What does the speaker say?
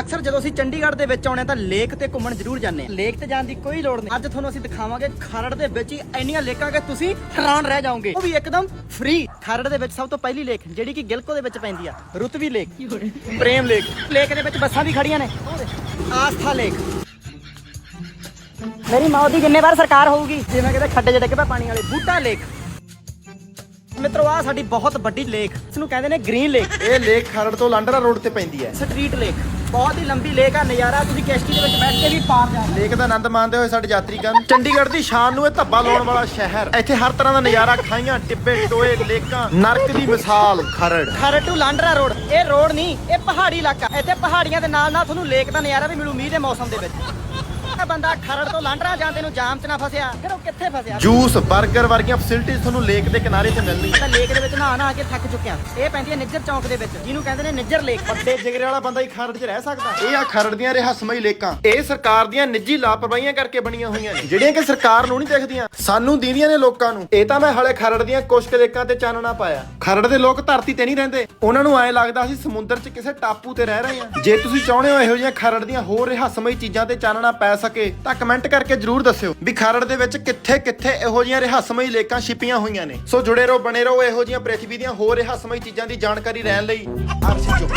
ਅਕਸਰ ਜਦੋਂ ਅਸੀਂ ਚੰਡੀਗੜ੍ਹ ਦੇ ਵਿੱਚ ਆਉਣੇ ਤਾਂ ਲੇਕ ਤੇ ਘੁੰਮਣ ਜ਼ਰੂਰ ਜਾਂਦੇ ਹਾਂ। ਲੇਕ ਤੇ ਜਾਣ ਦੀ ਕੋਈ ਲੋੜ ਨਹੀਂ। ਅੱਜ ਤੁਹਾਨੂੰ ਅਸੀਂ ਦਿਖਾਵਾਂਗੇ ਖਰੜ ਦੇ ਵਿੱਚ ਹੀ ਇੰਨੀਆਂ ਲੇਕਾਂ ਕਿ ਤੁਸੀਂ ਹੈਰਾਨ ਰਹਿ ਜਾਓਗੇ। ਉਹ ਵੀ ਇੱਕਦਮ ਫ੍ਰੀ ਖਰੜ ਦੇ ਵਿੱਚ ਸਭ ਤੋਂ ਪਹਿਲੀ ਲੇਕ ਜਿਹੜੀ ਕਿ ਗਿਲਕੋ ਦੇ ਵਿੱਚ ਪੈਂਦੀ ਆ Rutvi lake. Prem lake. Lake ਦੇ ਵਿੱਚ ਬੱਸਾਂ ਵੀ ਖੜੀਆਂ ਨੇ। ਆਸਥਾ ਲੇਕ। ਮੇਰੀ ਮੌਤ ਦੀ ਜ਼ਿੰਮੇਵਾਰ ਸਰਕਾਰ ਹੋਊਗੀ। ਜਿਵੇਂ ਕਿਤੇ ਖੱਡੇ 'ਚ ਡਿੱਗ ਪਿਆ ਪਾਣੀ ਵਾਲੇ। ਬੂਟਾ ਲੇਕ। ਮਿੱਤਰੋ ਆ ਸਾਡੀ ਬਹੁਤ ਵੱਡੀ ਲੇਕ ਇਸ ਨੂੰ ਕਹਿੰਦੇ ਨੇ ਗ੍ਰੀਨ ਲੇਕ ਇਹ ਲੇਕ ਖਰੜ ਤੋਂ ਲਾਂਡਰਾ ਰੋਡ ਤੇ ਪੈਂਦੀ ਹੈ। ਸਟਰੀਟ ਲੇਕ ਬਹੁਤ ਹੀ ਲੰਬੀ ਲੇਕ ਆ ਨਜ਼ਾਰਾ ਤੁਸੀਂ ਕਿਸ਼ਤੀ ਦੇ ਵਿੱਚ ਬੈਠ ਕੇ ਵੀ ਪਾਰ ਜਾ ਸਕਦੇ ਲੇਕ ਦਾ ਆਨੰਦ ਮਾਣਦੇ ਹੋਏ ਸਾਡੇ ਯਾਤਰੀਗਣ ਚੰਡੀਗੜ੍ਹ ਦੀ ਸ਼ਾਨ ਨੂੰ ਇਹ ਧੱਬਾ ਲਾਉਣ ਵਾਲਾ ਸ਼ਹਿਰ। ਇੱਥੇ ਹਰ ਤਰ੍ਹਾਂ ਦਾ ਨਜ਼ਾਰਾ ਖਾਈਆਂ ਟਿੱਬੇ ਟੋਏ ਲੇਕਾਂ ਨਰਕ ਦੀ ਮਿਸਾਲ ਖਰੜ। ਖਰੜ ਟੂ ਲਾਂਡਰਾ ਰੋਡ ਇਹ ਰੋਡ ਨਹੀਂ ਇਹ ਪਹਾੜੀ ਇਲਾਕਾ। ਇੱਥੇ ਪਹਾੜੀਆਂ ਦੇ ਨਾਲ ਨਾਲ ਤੁਹਾਨੂੰ ਲੇਕ ਦਾ ਨਜ਼ਾਰਾ ਵੀ ਮਿਲੂ ਮੀਂਹ ਦੇ ਮੌਸਮ ਦੇ ਵਿੱਚ। ਇਹ ਬੰਦਾ ਖਰੜ ਤੋਂ ਲਾਂਡਰਾ ਜਾਂਦੇ ਨੂੰ ਜਾਮ 'ਚ ਨਾ ਫਸਿਆ? ਫਿਰ ਉਹ ਕਿੱਥੇ ਫਸਿਆ? ਜੂਸ 버ਗਰ ਵਰਗੀਆਂ ਫੈਸਿਲਿਟੀਆਂ ਤੁਹਾਨੂੰ ਲੇਕ ਦੇ ਕਿਨਾਰੇ ਤੇ ਮਿਲਣਗੀਆਂ। ਤਾਂ ਲੇਕ ਦੇ ਵਿੱਚ ਨਹਾ ਨਹਾ ਕੇ ਥੱਕ ਚੁੱਕਿਆ। ਇਹ ਪੈਂਦੀ ਹੈ ਨਿੱਜਰ ਚੌਂਕ ਦੇ ਵਿੱਚ ਜਿਹਨੂੰ ਕਹਿੰਦੇ ਨੇ ਨਿੱਜਰ ਲੇਕ। ਵੱਡੇ ਜਿਗਰੇ ਵਾਲਾ ਬੰਦਾ ਹੀ ਖਰੜ 'ਚ ਰਹਿ ਸਕਦਾ। ਇਹ ਆ ਖਰੜ ਦੀਆਂ ਰਹੱਸਮਈ ਲੇਕਾਂ। ਇਹ ਸਰਕਾਰ ਦੀਆਂ ਨਿੱਜੀ ਲਾਪਰਵਾਹੀਆਂ ਕਰਕੇ ਬਣੀਆਂ ਹੋਈਆਂ ਨੇ। ਜਿਹੜੀਆਂ ਕਿ ਸਰਕਾਰ ਨੂੰ ਨਹੀਂ ਦਿਖਦੀਆਂ। ਸਾਨੂੰ ਦੀਦੀਆਂ ਨੇ ਲੋਕਾਂ ਨੂੰ। ਇਹ ਤਾਂ ਮੈਂ ਹਲੇ ਖਰੜ ਦੀਆਂ ਕੁਛ ਕੁ ਲੇਕਾਂ ਤੇ ਚਾਨਣਾ ਪਾਇਆ। ਖਰੜ ਦੇ ਲੋਕ ਧਰਤੀ ਤੇ ਨਹੀਂ ਰਹਿੰਦੇ। ਉਹਨਾਂ ਨੂੰ ਐਂ ਲੱਗਦਾ ਅਸੀਂ ਸਮੁੰਦਰ 'ਚ ਕਿਸੇ ਟਾਪੂ ਤੇ ਰਹਿ ਰਹੇ ਹਾਂ। ਜੇ ਤੁਸੀਂ ਚਾਹੁੰਦੇ ਹੋ ਇਹੋ ਜਿਹੀਆਂ ਖਰੜ ਦੀਆਂ ਹੋਰ ਰਹੱਸਮਈ ਚੀਜ਼ਾਂ ਤੇ ਚਾਨਣਾ ਪੈ ਸਕੇ ਤਾਂ ਕਮੈਂਟ ਕਰਕੇ ਜਰੂਰ ਦੱਸਿਓ ਵੀ ਖਰੜ ਦੇ ਵਿੱਚ ਕਿੱਥੇ ਕਿੱਥੇ ਇਹੋ ਜਿਹੀਆਂ ਰਹੱਸਮਈ ਲੇਕਾਂ ਛਿਪੀਆਂ ਹੋਈਆਂ ਨੇ। ਸੋ ਜੁੜੇ ਰਹੋ, ਬਣੇ ਰਹੋ ਇਹੋ ਜਿਹੀਆਂ ਪ੍ਰਿਥਵੀ ਦੀਆਂ ਹੋਰ ਰਹੱਸਮਈ ਚੀਜ਼ਾਂ ਦੀ ਜਾਣਕਾਰੀ ਰਹਿਣ ਲਈ। ਅਰਸ਼ੀ ਚੁੱਪ